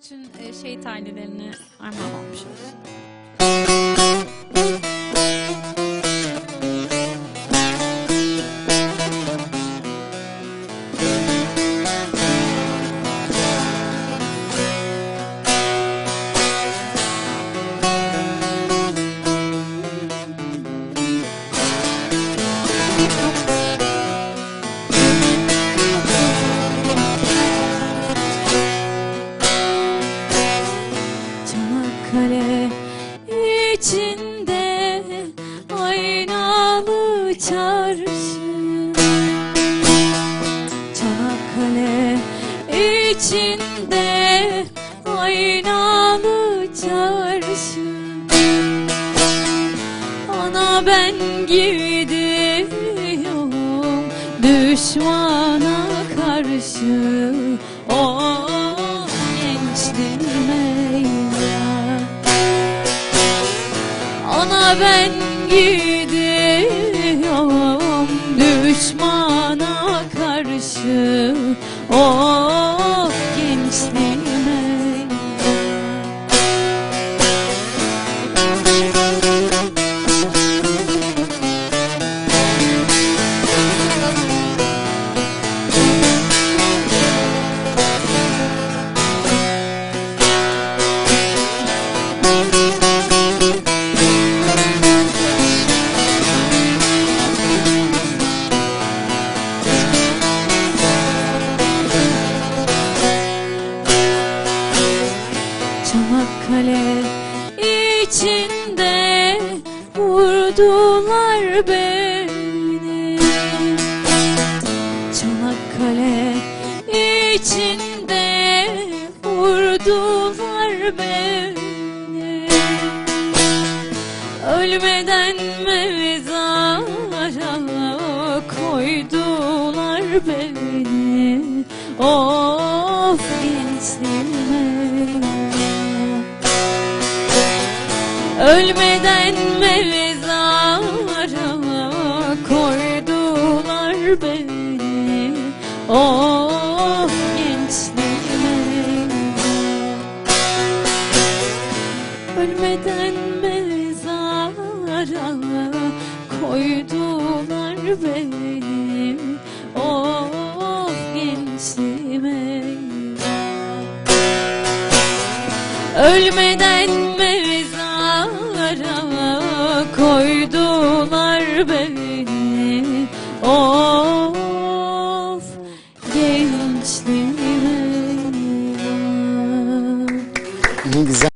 bütün e, şehit ailelerine armağan olmuş olsun. Çanakkale içinde aynalı çarşı. Çanakkale içinde aynalı çarşı. Ana ben gidiyorum düşmana karşı. Oh gençliğim eyvah Ana ben gidiyorum düşmana karşı. Oh içinde vurdular beni. Çanakkale içinde vurdular beni. Ölmeden mezara koydular beni. Of gençliğime Ölmeden mezara koydular beni? Of gençliğime Ölmeden mezara koydular beni? Of gençliğime. Ölmeden koydular beni Of gençliğime Ne güzel.